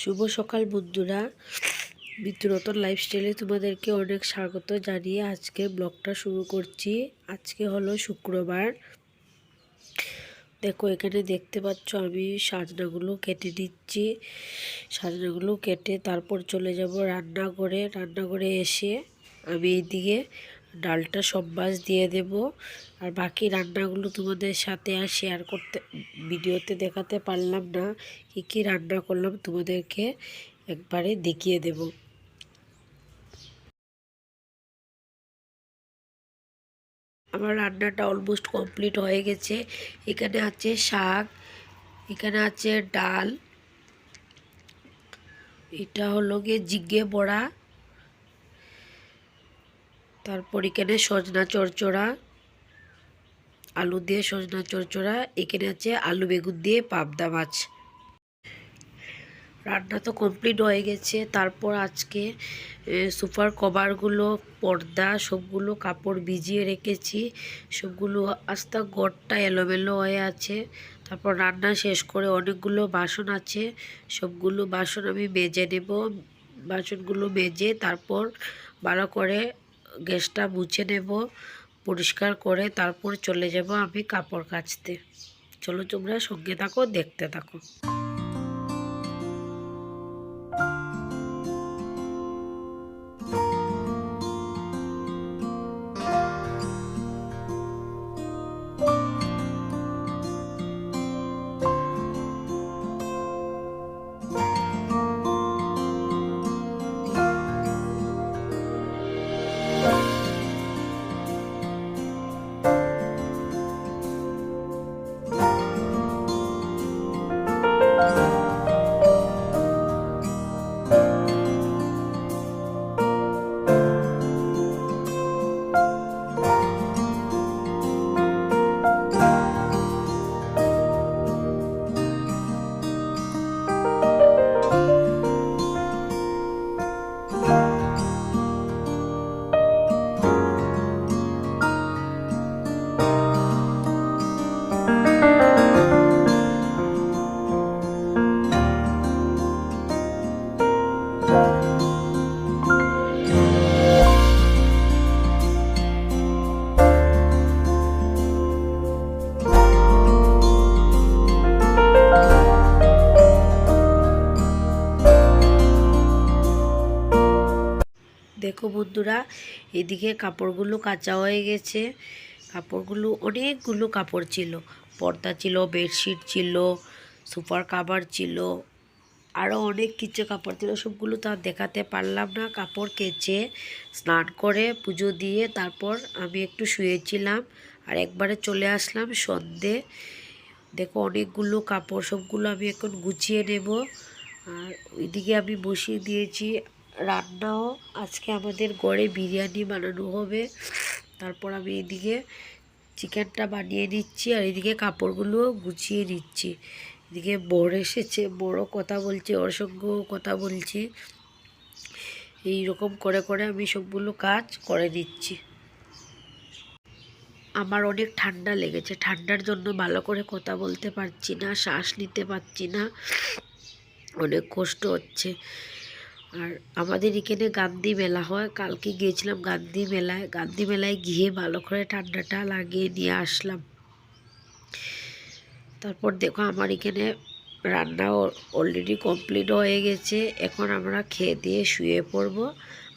শুভ সকাল বন্ধুরা। মিত্রতন লাইফস্টাইলে তোমাদেরকে অনেক স্বাগত জানিয়ে আজকে ব্লগটা শুরু করছি। আজকে হলো শুক্রবার। দেখো, এখানে দেখতে পাচ্ছ আমি সাজনাগুলো কেটে দিচ্ছি সাজনাগুলো কেটে তারপর চলে যাব রান্নাঘরে। রান্নাঘরে এসে আমি এইদিকে ডালটা সব মাছ দিয়ে দেব। আর বাকি রান্নাগুলো তোমাদের সাথে আর শেয়ার করতে, ভিডিওতে দেখাতে পারলাম না কী কী রান্না করলাম, তোমাদেরকে একবারে দেখিয়ে দেব। আমার রান্নাটা অলমোস্ট কমপ্লিট হয়ে গেছে। এখানে আছে শাক, এখানে আছে ডাল, এটা হলো গিয়ে জিগে বড়া তারপর এখানে সজনা চরচড়া আলু দিয়ে সজনা চরচড়া এখানে আছে আলু বেগুন দিয়ে পাবদা মাছ। রান্না তো কমপ্লিট হয়ে গেছে। তারপর আজকে সুপার কভারগুলো, পর্দা, সবগুলো কাপড় ভিজিয়ে রেখেছি। সবগুলো আস্তে গড়টা এলোমেলো হয়ে আছে। তারপর রান্না শেষ করে অনেকগুলো বাসন আছে। সবগুলো বাসন আমি মেজে নেব। বাসনগুলো মেজে তারপর ভালো করে গ্যাসটা মুছে নেব, পরিষ্কার করে তারপর চলে যাব আমি কাপড় কাচতে। চলো তোমরা সঙ্গে থাকো, দেখতে থাকো। দেখো বন্ধুরা, এদিকে কাপড়গুলো কাঁচা হয়ে গেছে। কাপড়গুলো, অনেকগুলো কাপড় ছিল। পর্দা ছিল, বেডশিট ছিল সুপার কাভার ছিল আরও অনেক কিছু কাপড় ছিল। সবগুলো তো দেখাতে পারলাম না। কাপড় কেচে স্নান করে পুজো দিয়ে তারপর আমি একটু শুয়েছিলাম আর একবারে চলে আসলাম সন্ধে। দেখো অনেকগুলো কাপড়, সবগুলো আমি এখন গুছিয়ে নেব। আর ওইদিকে আমি বসিয়ে দিয়েছি রান্নাও আজকে আমাদের গড়ে বিরিয়ানি বানানো হবে। তারপর আমি এদিকে চিকেনটা বানিয়ে নিচ্ছি আর এদিকে কাপড়গুলো গুছিয়ে নিচ্ছি। এদিকে বড় এসেছে বড় কথা বলছে ওর সঙ্গেও কথা বলছি। এই রকম করে করে আমি সবগুলো কাজ করে দিচ্ছি আমার অনেক ঠান্ডা লেগেছে, ঠান্ডার জন্য ভালো করে কথা বলতে পারছি না, শ্বাস নিতে পারছি না। অনেক কষ্ট হচ্ছে। আর আমাদের এখানে গান্ধী মেলা হয়। কালকে গিয়েছিলাম গান্ধী মেলায়। গান্ধী মেলায় গিয়ে ভালো করে ঠান্ডাটা লাগিয়ে নিয়ে আসলাম। তারপর দেখো আমার এখানে রান্না অলরেডি কমপ্লিট হয়ে গেছে। এখন আমরা খেয়ে দিয়ে শুয়ে পড়ব।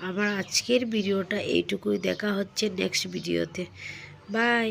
আমার আজকের ভিডিওটা এইটুকুই। দেখা হচ্ছে নেক্সট ভিডিওতে বাই